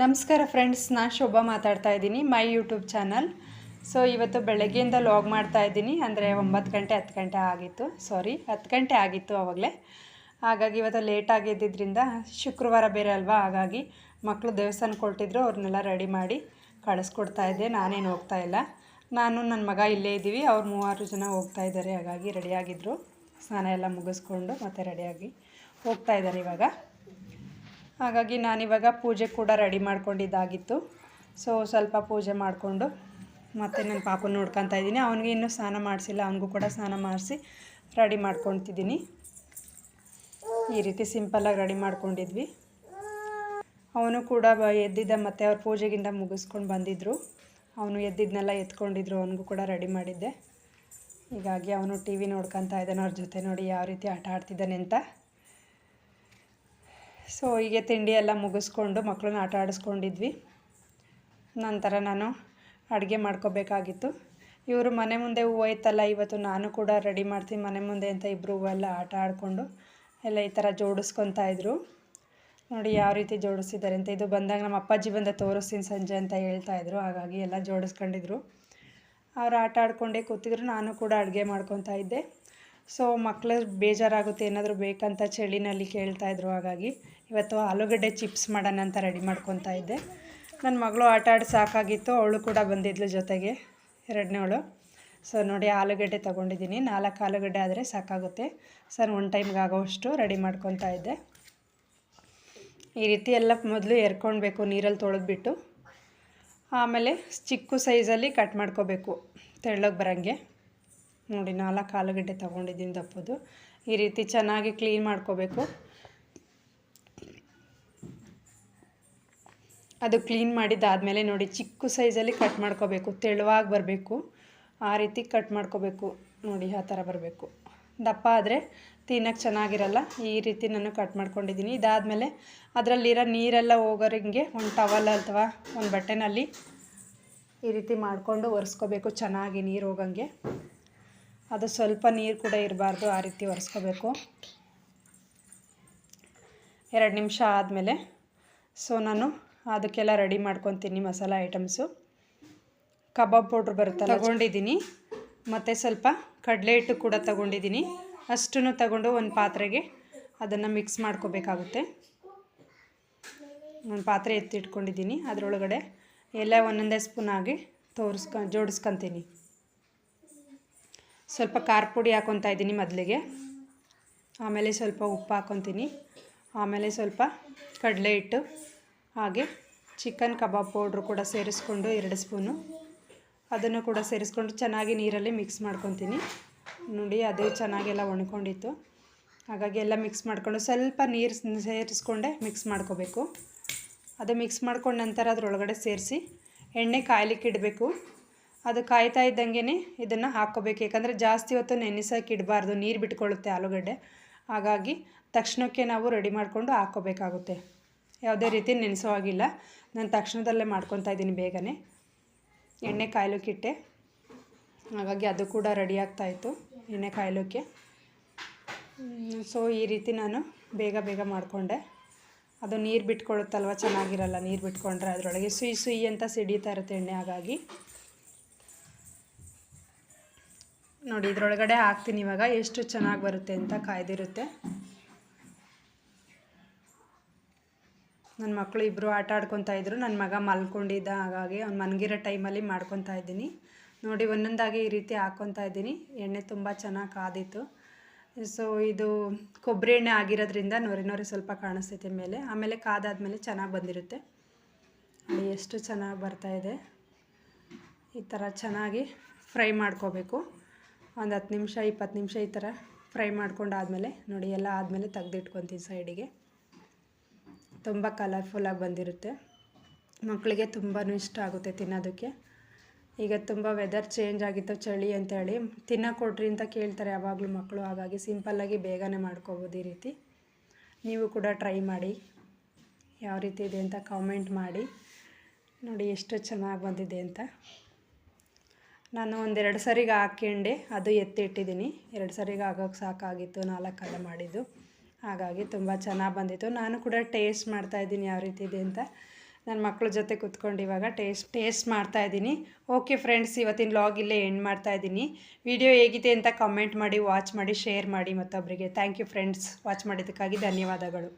ನಮಸ್ಕಾರ ಫ್ರೆಂಡ್ಸ್ ನಾನು ಶೋಭಾ ಮಾತಾಡ್ತಾ ಇದ್ದೀನಿ ಮೈ ಯೂಟ್ಯೂಬ್ ಚಾನಲ್ ಸೊ ಇವತ್ತು ಬೆಳಗ್ಗೆಯಿಂದ ಲಾಗ್ ಮಾಡ್ತಾ ಇದ್ದೀನಿ, ಅಂದರೆ ಒಂಬತ್ತು ಗಂಟೆ, ಹತ್ತು ಗಂಟೆ ಆಗಿತ್ತು. ಸಾರಿ ಹತ್ತು ಗಂಟೆ ಆಗಿತ್ತು ಆವಾಗಲೇ ಹಾಗಾಗಿ ಇವತ್ತು ಲೇಟ್ ಎದ್ದಿದ್ದರಿಂದ ಶುಕ್ರವಾರ ಬೇರೆ ಅಲ್ವಾ? ಹಾಗಾಗಿ ಮಕ್ಕಳು ದೇವಸ್ಥಾನಕ್ಕೆ ಕೊಟ್ಟಿದ್ರು ಅವ್ರನ್ನೆಲ್ಲ ರೆಡಿ ಮಾಡಿ ಕಳಿಸ್ಕೊಡ್ತಾ ಇದ್ದೆ, ನಾನೇನು ಹೋಗ್ತಾ ಇಲ್ಲ. ನಾನು ನನ್ನ ಮಗ ಇಲ್ಲೇ ಇದ್ದೀವಿ, ಅವ್ರು ಮೂವಾರು ಜನ ಹೋಗ್ತಾ ಇದ್ದಾರೆ, ಹಾಗಾಗಿ ರೆಡಿಯಾಗಿದ್ದರು ಸ್ನಾನ ಎಲ್ಲ ಮುಗಿಸ್ಕೊಂಡು ಮತ್ತೆ ರೆಡಿಯಾಗಿ ಹೋಗ್ತಾ ಇದ್ದಾರೆ ಇವಾಗ. ಹಾಗಾಗಿ ನಾನಿವಾಗ ಪೂಜೆ ಕೂಡ ರೆಡಿ ಮಾಡ್ಕೊಂಡಿದ್ದಾಗಿತ್ತು. ಸೊ ಸ್ವಲ್ಪ ಪೂಜೆ ಮಾಡಿಕೊಂಡು ಮತ್ತು ನನ್ನ ಪಾಪನ ನೋಡ್ಕೊತಾ ಇದ್ದೀನಿ. ಅವನಿಗೆ ಇನ್ನೂ ಸ್ನಾನ ಮಾಡಿಸಿಲ್ಲ, ಅವನಿಗೂ ಕೂಡ ಸ್ನಾನ ಮಾಡಿಸಿ ರೆಡಿ ಮಾಡ್ಕೊತಿದ್ದೀನಿ. ಈ ರೀತಿ ಸಿಂಪಲ್ಲಾಗಿ ರೆಡಿ ಮಾಡ್ಕೊಂಡಿದ್ವಿ. ಅವನು ಕೂಡ ಎದ್ದಿದ್ದ ಮತ್ತು ಅವ್ರ ಪೂಜೆಗಿಂತ ಮುಗಿಸ್ಕೊಂಡು ಬಂದಿದ್ದರು ಅವನು ಎದ್ದಿದ್ದನ್ನೆಲ್ಲ ಎತ್ಕೊಂಡಿದ್ರು, ಅವನಿಗೂ ಕೂಡ ರೆಡಿ ಮಾಡಿದ್ದೆ. ಹೀಗಾಗಿ ಅವನು ಟಿ ವಿ ನೋಡ್ಕೊತಾ ಇದ್ದಾನೆ, ಅವ್ರ ಜೊತೆ ನೋಡಿ ಯಾವ ರೀತಿ ಆಟ ಆಡ್ತಿದ್ದಾನೆ ಅಂತ. ಸೊ ಹೀಗೆ ತಿಂಡಿ ಎಲ್ಲ ಮುಗಿಸ್ಕೊಂಡು ಮಕ್ಕಳನ್ನ ಆಟ ಆಡಿಸ್ಕೊಂಡಿದ್ವಿ. ನಂತರ ನಾನು ಅಡುಗೆ ಮಾಡ್ಕೋಬೇಕಾಗಿತ್ತು. ಇವರು ಮನೆ ಮುಂದೆ ಹೂವು ಇವತ್ತು ನಾನು ಕೂಡ ರೆಡಿ ಮಾಡ್ತೀನಿ ಮನೆ ಮುಂದೆ ಅಂತ ಇಬ್ಬರು ಹೂವೆಲ್ಲ ಆಟ ಆಡಿಕೊಂಡು ಎಲ್ಲ ಈ ಥರ ಜೋಡಿಸ್ಕೊತಾ ಇದ್ರು. ನೋಡಿ ಯಾವ ರೀತಿ ಜೋಡಿಸಿದ್ದಾರೆ ಅಂತ. ಇದು ಬಂದಾಗ ನಮ್ಮ ಅಪ್ಪಾಜಿ ಬಂದ ತೋರಿಸ್ತೀನಿ ಸಂಜೆ ಅಂತ ಹೇಳ್ತಾ ಇದ್ರು. ಹಾಗಾಗಿ ಎಲ್ಲ ಜೋಡಿಸ್ಕೊಂಡಿದ್ರು. ಅವ್ರು ಆಟ ಆಡ್ಕೊಂಡೇ ಕೂತಿದ್ರು. ನಾನು ಕೂಡ ಅಡುಗೆ ಮಾಡ್ಕೊತಾ ಇದ್ದೆ. ಸೊ ಮಕ್ಕಳು ಬೇಜಾರಾಗುತ್ತೆ, ಏನಾದರೂ ಬೇಕಂತ ಚಳಿನಲ್ಲಿ ಕೇಳ್ತಾ ಇದ್ರು ಹಾಗಾಗಿ ಇವತ್ತು ಆಲೂಗಡ್ಡೆ ಚಿಪ್ಸ್ ಮಾಡೋಣ ಅಂತ ರೆಡಿ ಮಾಡ್ಕೊತಾ ಇದ್ದೆ. ನನ್ನ ಮಗಳು ಆಟ ಆಡಿ ಸಾಕಾಗಿತ್ತು, ಅವಳು ಕೂಡ ಬಂದಿದ್ಲು ಜೊತೆಗೆ ಎರಡನೇವಳು ಸೊ ನೋಡಿ ಆಲೂಗಡ್ಡೆ ತೊಗೊಂಡಿದ್ದೀನಿ, ನಾಲ್ಕು ಆಲೂಗಡ್ಡೆ ಆದರೆ ಸಾಕಾಗುತ್ತೆ. ಸರ್ ಒನ್ ಟೈಮ್ಗೆ ಆಗೋವಷ್ಟು ರೆಡಿ ಮಾಡ್ಕೊತಾ ಇದ್ದೆ. ಈ ರೀತಿ ಎಲ್ಲ ಮೊದಲು ಎರ್ಕೊಳ್ಬೇಕು ನೀರಲ್ಲಿ ತೊಳೆದ್ಬಿಟ್ಟು. ಆಮೇಲೆ ಚಿಕ್ಕ ಸೈಜಲ್ಲಿ ಕಟ್ ಮಾಡ್ಕೋಬೇಕು, ತೆಳ್ಳಗೆ ಬರೋಂಗೆ. ನೋಡಿ, ನಾಲ್ಕು ಆಲೂಗಡ್ಡೆ ತೊಗೊಂಡಿದ್ದೀನಿ ದಪ್ಪದು. ಈ ರೀತಿ ಚೆನ್ನಾಗಿ ಕ್ಲೀನ್ ಮಾಡ್ಕೋಬೇಕು. ಅದು ಕ್ಲೀನ್ ಮಾಡಿದ್ದಾದಮೇಲೆ ನೋಡಿ, ಚಿಕ್ಕ ಸೈಜಲ್ಲಿ ಕಟ್ ಮಾಡ್ಕೋಬೇಕು. ತೆಳುವಾಗಿ ಬರಬೇಕು. ಆ ರೀತಿ ಕಟ್ ಮಾಡ್ಕೋಬೇಕು. ನೋಡಿ, ಆ ಥರ ಬರಬೇಕು. ದಪ್ಪ ಆದರೆ ತಿನ್ನೋಕ್ಕೆ ಚೆನ್ನಾಗಿರಲ್ಲ. ಈ ರೀತಿ ನಾನು ಕಟ್ ಮಾಡ್ಕೊಂಡಿದ್ದೀನಿ. ಇದಾದಮೇಲೆ ಅದರಲ್ಲಿರೋ ನೀರೆಲ್ಲ ಹೋಗೋರಿಗೆ ಒಂದು ಟವಲ್ ಅಥವಾ ಒಂದು ಬಟ್ಟೆನಲ್ಲಿ ಈ ರೀತಿ ಮಾಡಿಕೊಂಡು ಒರೆಸ್ಕೋಬೇಕು. ಚೆನ್ನಾಗಿ ನೀರು ಹೋಗಂಗೆ. ಅದು ಸ್ವಲ್ಪ ನೀರು ಕೂಡ ಇರಬಾರ್ದು ಆ ರೀತಿ ಒರೆಸ್ಕೋಬೇಕು. ಎರಡು ನಿಮಿಷ ಆದಮೇಲೆ ಸೊ ನಾನು ಅದಕ್ಕೆಲ್ಲ ರೆಡಿ ಮಾಡ್ಕೊತೀನಿ ಮಸಾಲ ಐಟಮ್ಸು. ಕಬಾಬ್ ಪೌಡ್ರ್ ಬರುತ್ತೆ ತಗೊಂಡಿದ್ದೀನಿ. ಮತ್ತು ಸ್ವಲ್ಪ ಕಡಲೆ ಹಿಟ್ಟು ಕೂಡ ತಗೊಂಡಿದ್ದೀನಿ. ಅಷ್ಟನ್ನು ತಗೊಂಡು ಒಂದು ಪಾತ್ರೆಗೆ ಅದನ್ನು ಮಿಕ್ಸ್ ಮಾಡ್ಕೋಬೇಕಾಗುತ್ತೆ. ಒಂದು ಪಾತ್ರೆ ಎತ್ತಿಟ್ಕೊಂಡಿದ್ದೀನಿ. ಅದರೊಳಗಡೆ ಎಲ್ಲ ಒಂದೊಂದೇ ಸ್ಪೂನ್ ಆಗಿ ತೋರಿಸ್ಕೊ ಜೋಡಿಸ್ಕೊತೀನಿ. ಸ್ವಲ್ಪ ಖಾರ ಪುಡಿ ಹಾಕೊತಾ ಇದ್ದೀನಿ ಮೊದಲಿಗೆ. ಆಮೇಲೆ ಸ್ವಲ್ಪ ಉಪ್ಪು ಹಾಕೊತೀನಿ. ಆಮೇಲೆ ಸ್ವಲ್ಪ ಕಡಲೆ ಹಿಟ್ಟು, ಹಾಗೆ ಚಿಕನ್ ಕಬಾಬ್ ಪೌಡ್ರು ಕೂಡ ಸೇರಿಸ್ಕೊಂಡು ಎರಡು ಸ್ಪೂನು. ಅದನ್ನು ಕೂಡ ಸೇರಿಸ್ಕೊಂಡು ಚೆನ್ನಾಗಿ ನೀರಲ್ಲಿ ಮಿಕ್ಸ್ ಮಾಡ್ಕೊತೀನಿ. ನೋಡಿ, ಅದು ಚೆನ್ನಾಗೆಲ್ಲ ಒಣ್ಕೊಂಡಿತ್ತು. ಹಾಗಾಗಿ ಎಲ್ಲ ಮಿಕ್ಸ್ ಮಾಡಿಕೊಂಡು ಸ್ವಲ್ಪ ನೀರು ಸೇರಿಸ್ಕೊಂಡೆ ಮಿಕ್ಸ್ ಮಾಡ್ಕೋಬೇಕು. ಅದು ಮಿಕ್ಸ್ ಮಾಡ್ಕೊಂಡ ನಂತರ ಅದರೊಳಗಡೆ ಸೇರಿಸಿ ಎಣ್ಣೆ ಕಾಯಲಿಕ್ಕೆ ಇಡಬೇಕು. ಅದು ಕಾಯ್ತಾ ಇದ್ದಂಗೆ ಇದನ್ನು ಹಾಕ್ಕೋಬೇಕು. ಯಾಕಂದರೆ ಜಾಸ್ತಿ ಹೊತ್ತು ನೆನೆಸೋಕೆ ಇಡಬಾರ್ದು, ನೀರು ಬಿಟ್ಕೊಳ್ಳುತ್ತೆ ಆಲೂಗಡ್ಡೆ. ಹಾಗಾಗಿ ತಕ್ಷಣಕ್ಕೆ ನಾವು ರೆಡಿ ಮಾಡಿಕೊಂಡು ಹಾಕ್ಕೋಬೇಕಾಗುತ್ತೆ. ಯಾವುದೇ ರೀತಿ ನೆನೆಸೋ ಆಗಿಲ್ಲ ನಾನು ತಕ್ಷಣದಲ್ಲೇ ಮಾಡ್ಕೊತಾ ಇದ್ದೀನಿ ಬೇಗನೆ. ಎಣ್ಣೆ ಕಾಯ್ಲಿಕ್ಕಿಟ್ಟೆ ಹಾಗಾಗಿ ಅದು ಕೂಡ ರೆಡಿ ಆಗ್ತಾಯಿತ್ತು ಎಣ್ಣೆ ಕಾಯ್ಲಿಕ್ಕೆ. ಸೊ ಈ ರೀತಿ ನಾನು ಬೇಗ ಬೇಗ ಮಾಡಿಕೊಂಡೆ. ಅದು ನೀರು ಬಿಟ್ಕೊಳ್ಳುತ್ತಲ್ವ, ಚೆನ್ನಾಗಿರಲ್ಲ ನೀರು ಬಿಟ್ಕೊಂಡ್ರೆ ಅದರೊಳಗೆ. ಸುಯಿ ಸುಯಿ ಅಂತ ಸಿಡಿತಾ ಇರುತ್ತೆ ಎಣ್ಣೆ ಹಾಗಾಗಿ. ನೋಡಿ, ಇದರೊಳಗಡೆ ಹಾಕ್ತೀನಿ ಇವಾಗ. ಎಷ್ಟು ಚೆನ್ನಾಗಿ ಬರುತ್ತೆ ಅಂತ ಕಾಯ್ದಿರುತ್ತೆ. ನನ್ನ ಮಕ್ಕಳು ಇಬ್ಬರು ಆಟ ಆಡ್ಕೊತಾ ಇದ್ರು. ನನ್ನ ಮಗ ಮಲ್ಕೊಂಡಿದ್ದ ಹಾಗಾಗಿ ಅವ್ನು ಮನ್ಗಿರೋ ಟೈಮಲ್ಲಿ ಮಾಡ್ಕೊತಾ ಇದ್ದೀನಿ. ನೋಡಿ, ಒಂದೊಂದಾಗಿ ಈ ರೀತಿ ಹಾಕ್ಕೊತಾ ಇದ್ದೀನಿ. ಎಣ್ಣೆ ತುಂಬ ಚೆನ್ನಾಗಿ ಕಾದಿತ್ತು. ಸೊ ಇದು ಕೊಬ್ಬರಿ ಎಣ್ಣೆ ಆಗಿರೋದ್ರಿಂದ ನೊರೆ ನೊರೆ ಸ್ವಲ್ಪ ಕಾಣಿಸ್ತೈತೆ ಮೇಲೆ. ಆಮೇಲೆ ಕಾದಾದ್ಮೇಲೆ ಚೆನ್ನಾಗಿ ಬಂದಿರುತ್ತೆ. ಎಷ್ಟು ಚೆನ್ನಾಗಿ ಬರ್ತಾಯಿದೆ ಈ ಥರ ಚೆನ್ನಾಗಿ ಫ್ರೈ ಮಾಡ್ಕೋಬೇಕು. ಒಂದು ಹತ್ತು ನಿಮಿಷ, ಇಪ್ಪತ್ತು ನಿಮಿಷ ಈ ಥರ ಫ್ರೈ ಮಾಡ್ಕೊಂಡಾದಮೇಲೆ ನೋಡಿ, ಎಲ್ಲ ಆದಮೇಲೆ ತೆಗೆದಿಟ್ಕೊತೀನಿ ಸೈಡಿಗೆ. ತುಂಬ ಕಲರ್ಫುಲ್ಲಾಗಿ ಬಂದಿರುತ್ತೆ. ಮಕ್ಕಳಿಗೆ ತುಂಬಾ ಇಷ್ಟ ಆಗುತ್ತೆ ತಿನ್ನೋದಕ್ಕೆ. ಈಗ ತುಂಬ ವೆದರ್ ಚೇಂಜ್ ಆಗಿತ್ತು, ಚಳಿ ಅಂತೇಳಿ. ಕೊಡ್ರಿ ಅಂತ ಕೇಳ್ತಾರೆ ಯಾವಾಗಲೂ ಮಕ್ಕಳು, ಹಾಗಾಗಿ ಸಿಂಪಲ್ಲಾಗಿ ಬೇಗನೆ ಮಾಡ್ಕೋಬೋದು ಈ ರೀತಿ. ನೀವು ಕೂಡ ಟ್ರೈ ಮಾಡಿ. ಯಾವ ರೀತಿ ಇದೆ ಅಂತ ಕಾಮೆಂಟ್ ಮಾಡಿ. ನೋಡಿ, ಎಷ್ಟು ಚೆನ್ನಾಗಿ ಬಂದಿದೆ ಅಂತ. ನಾನು ಒಂದೆರಡು ಸರಿಗೆ ಹಾಕ್ಯಂಡೆ, ಅದು ಎತ್ತಿಟ್ಟಿದ್ದೀನಿ ಎರಡು ಸರಿಗೆ ಆಗೋಕ್ಕೆ ಸಾಕಾಗಿತ್ತು ನಾಲ್ಕಲ್ಲ ಮಾಡಿದ್ದು. ಹಾಗಾಗಿ ತುಂಬ ಚೆನ್ನಾಗಿ ಬಂದಿತ್ತು. ನಾನು ಕೂಡ ಟೇಸ್ಟ್ ಮಾಡ್ತಾಯಿದ್ದೀನಿ ಯಾವ ರೀತಿ ಇದೆ ಅಂತ. ನನ್ನ ಮಕ್ಕಳ ಜೊತೆ ಕುತ್ಕೊಂಡು ಇವಾಗ ಟೇಸ್ಟ್ ಟೇಸ್ಟ್ ಮಾಡ್ತಾಯಿದ್ದೀನಿ ಓಕೆ ಫ್ರೆಂಡ್ಸ್, ಇವತ್ತಿನ ಲಾಗ್ ಇಲ್ಲೇ ಎಂಡ್ ಮಾಡ್ತಾ ಇದ್ದೀನಿ. ವಿಡಿಯೋ ಹೇಗಿದೆ ಅಂತ ಕಮೆಂಟ್ ಮಾಡಿ, ವಾಚ್ ಮಾಡಿ, ಶೇರ್ ಮಾಡಿ ಮತ್ತೊಬ್ಬರಿಗೆ ಥ್ಯಾಂಕ್ ಯು ಫ್ರೆಂಡ್ಸ್. ವಾಚ್ ಮಾಡಿದ್ದಕ್ಕಾಗಿ ಧನ್ಯವಾದಗಳು.